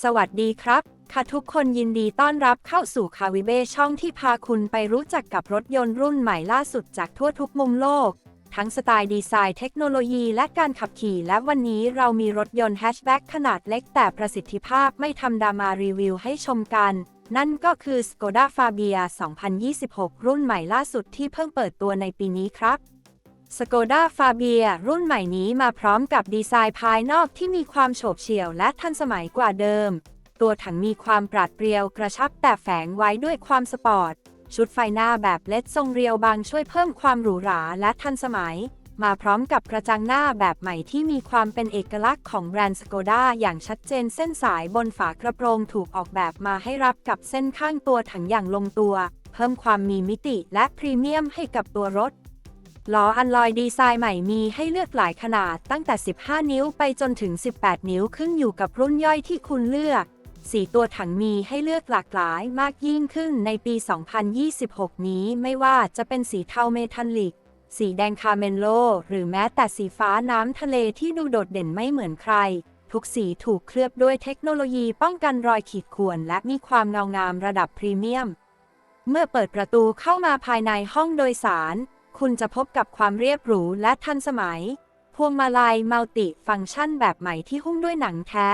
สวัสดีครับ ค่ะทุกคนยินดีต้อนรับเข้าสู่คาวิเบช่องที่พาคุณไปรู้จักกับรถยนต์รุ่นใหม่ล่าสุดจากทั่วทุกมุมโลก ทั้งสไตล์ดีไซน์เทคโนโลยีและการขับขี่ และวันนี้เรามีรถยนต์แฮชแบ็กขนาดเล็กแต่ประสิทธิภาพไม่ธรรมดามารีวิวให้ชมกัน นั่นก็คือ Skoda Fabia 2026 รุ่นใหม่ล่าสุดที่เพิ่งเปิดตัวในปีนี้ครับ Skoda Fabia รุ่นใหม่นี้มาพร้อมกับดีไซน์ภายนอกที่มีความโฉบเฉี่ยวและทันสมัยกว่าเดิม ตัวถังมีความปราดเปรียวกระชับแต่แฝงไว้ด้วยความสปอร์ต ชุดไฟหน้าแบบเล็ดทรงเรียวบางช่วยเพิ่มความหรูหราและทันสมัย มาพร้อมกับกระจังหน้าแบบใหม่ที่มีความเป็นเอกลักษณ์ของแบรนด์สโกด้าอย่างชัดเจนเส้นสายบนฝากระโปรงถูกออกแบบมาให้รับกับเส้นข้างตัวถังอย่างลงตัว เพิ่มความมีมิติและพรีเมียมให้กับตัวรถ ล้ออันลอยดีไซน์ใหม่มีให้เลือกหลายขนาดตั้งแต่ 15 นิ้วไปจนถึง 18 นิ้วขึ้นอยู่กับรุ่นย่อยที่คุณเลือก สีตัวถังมีให้เลือกหลากหลายมากยิ่งขึ้นในปี 2026 นี้ไม่ว่าจะเป็นสีเทาเมทัลลิก สีแดงคาเมนโล หรือแม้แต่สีฟ้าน้ำทะเลที่ดูโดดเด่นไม่เหมือนใคร ทุกสีถูกเคลือบด้วยเทคโนโลยีป้องกันรอยขีดข่วนและมีความเงางามระดับพรีเมียม เมื่อเปิดประตูเข้ามาภายในห้องโดยสาร คุณจะพบกับความเรียบหรูและทันสมัย พวงมาลัยมัลติฟังก์ชันแบบใหม่ที่หุ้มด้วยหนังแท้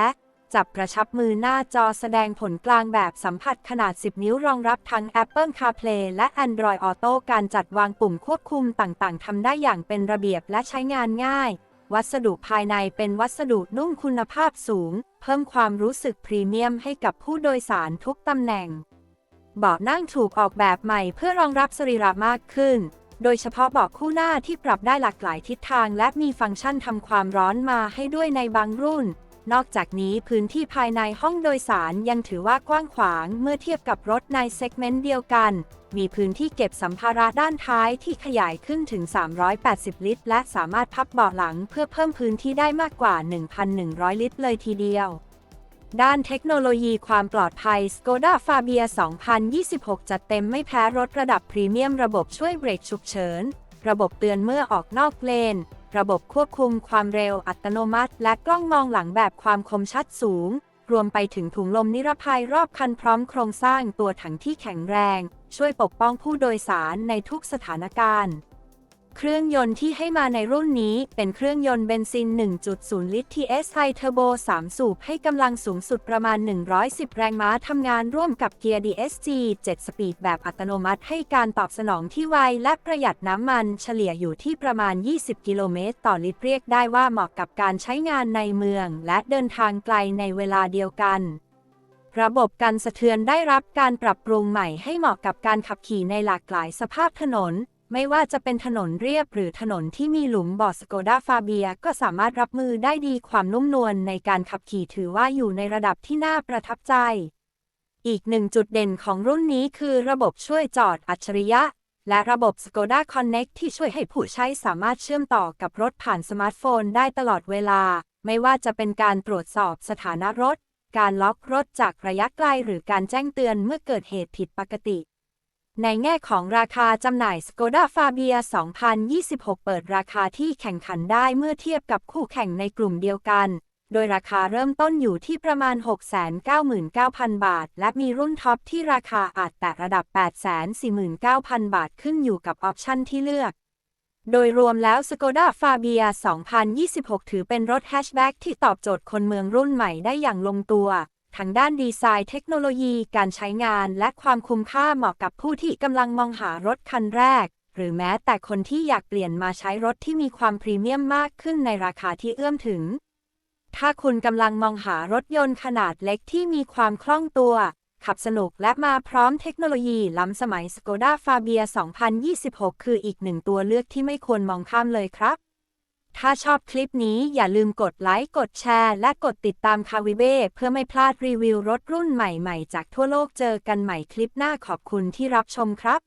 จับกระชับมือหน้าจอแสดงผลกลางแบบสัมผัสขนาด 10 นิ้วรองรับทั้ง Apple CarPlay และ Android Auto การจัดวางปุ่มควบคุมต่างๆทำได้อย่างเป็นระเบียบและใช้งานง่าย วัสดุภายในเป็นวัสดุนุ่มคุณภาพสูง เพิ่มความรู้สึกพรีเมียมให้กับผู้โดยสารทุกตำแหน่งเบาะนั่งถูกออกแบบใหม่เพื่อรองรับสรีระมากขึ้น โดยเฉพาะเบาะคู่หน้าที่ปรับได้หลากหลายทิศทางและมีฟังก์ชันทำความร้อนมาให้ด้วยในบางรุ่น นอกจากนี้พื้นที่ภายในห้องโดยสารยังถือว่ากว้างขวางเมื่อเทียบกับรถในเซกเมนต์เดียวกัน มีพื้นที่เก็บสัมภาระด้านท้ายที่ขยายขึ้นถึง 380 ลิตร และสามารถพับเบาะหลังเพื่อเพิ่มพื้นที่ได้มากกว่า 1,100 ลิตรเลยทีเดียว ด้านเทคโนโลยีความปลอดภัย Skoda Fabia 2026 จัดเต็มไม่แพ้รถระดับพรีเมียมระบบช่วยเบรกฉุกเฉิน ระบบเตือนเมื่อออกนอกเลน ระบบควบคุมความเร็วอัตโนมัติ และกล้องมองหลังแบบความคมชัดสูง รวมไปถึงถุงลมนิรภัยรอบคันพร้อมโครงสร้างตัวถังที่แข็งแรง ช่วยปกป้องผู้โดยสารในทุกสถานการณ์ เครื่องยนต์ที่ให้มาในรุ่นนี้เป็นเครื่องยนต์เบนซิน 1.0 ลิตร TS High Turbo 3 สูบ ให้กำลังสูงสุดประมาณ 110 แรงม้าทำงานร่วมกับเกียร์ DSG 7 สปีดแบบอัตโนมัติให้การตอบสนองที่ไวและประหยัดน้ำมันเฉลี่ยอยู่ที่ประมาณ 20 กิโลเมตร ต่อลิตรเรียกได้ว่าเหมาะกับการใช้งานในเมือง และเดินทางไกลในเวลาเดียวกันระบบกันสะเทือนได้รับการปรับปรุงใหม่ให้เหมาะกับการขับขี่ในหลากหลายสภาพถนน ไม่ว่าจะเป็นถนนเรียบหรือถนนที่มีหลุมบ่อสโกดาฟาเบียก็สามารถรับมือได้ดีความนุ่มนวลในการขับขี่ถือว่าอยู่ในระดับที่น่าประทับใจ อีกหนึ่งจุดเด่นของรุ่นนี้คือระบบช่วยจอดอัจฉริยะ และระบบ Skoda Connect ที่ช่วยให้ผู้ใช้สามารถเชื่อมต่อกับรถผ่านสมาร์ทโฟนได้ตลอดเวลา ไม่ว่าจะเป็นการตรวจสอบสถานะรถ การล็อกรถจากระยะไกลหรือการแจ้งเตือนเมื่อเกิดเหตุผิดปกติ ในแง่ของราคาจำหน่าย Skoda Fabia 2026 เปิดราคาที่แข่งขันได้เมื่อเทียบกับคู่แข่งในกลุ่มเดียวกัน โดยราคาเริ่มต้นอยู่ที่ประมาณ 699,000 บาท และมีรุ่นท็อปที่ราคาอาจแตะระดับ 849,000 บาทขึ้นอยู่กับออปชั่นที่เลือกโดยรวมแล้ว Skoda Fabia 2026 ถือเป็นรถแฮชแบ็กที่ตอบโจทย์คนเมืองรุ่นใหม่ได้อย่างลงตัว ทั้งด้านดีไซน์เทคโนโลยีการใช้งานและความคุ้มค่าเหมาะกับผู้ที่กำลังมองหารถคันแรก หรือแม้แต่คนที่อยากเปลี่ยนมาใช้รถที่มีความพรีเมียมมากขึ้นในราคาที่เอื้อมถึง ถ้าคุณกำลังมองหารถยนต์ขนาดเล็กที่มีความคล่องตัว ขับสนุกและมาพร้อมเทคโนโลยีล้ำสมัย Skoda Fabia 2026 คืออีกหนึ่งตัวเลือกที่ไม่ควรมองข้ามเลยครับ ถ้าชอบคลิปนี้อย่าลืมกดไลค์ กดแชร์ และกดติดตามคาวิเบ้เพื่อไม่พลาดรีวิวรถรุ่นใหม่ ๆ จากทั่วโลกเจอกันใหม่คลิปหน้าขอบคุณที่รับชมครับ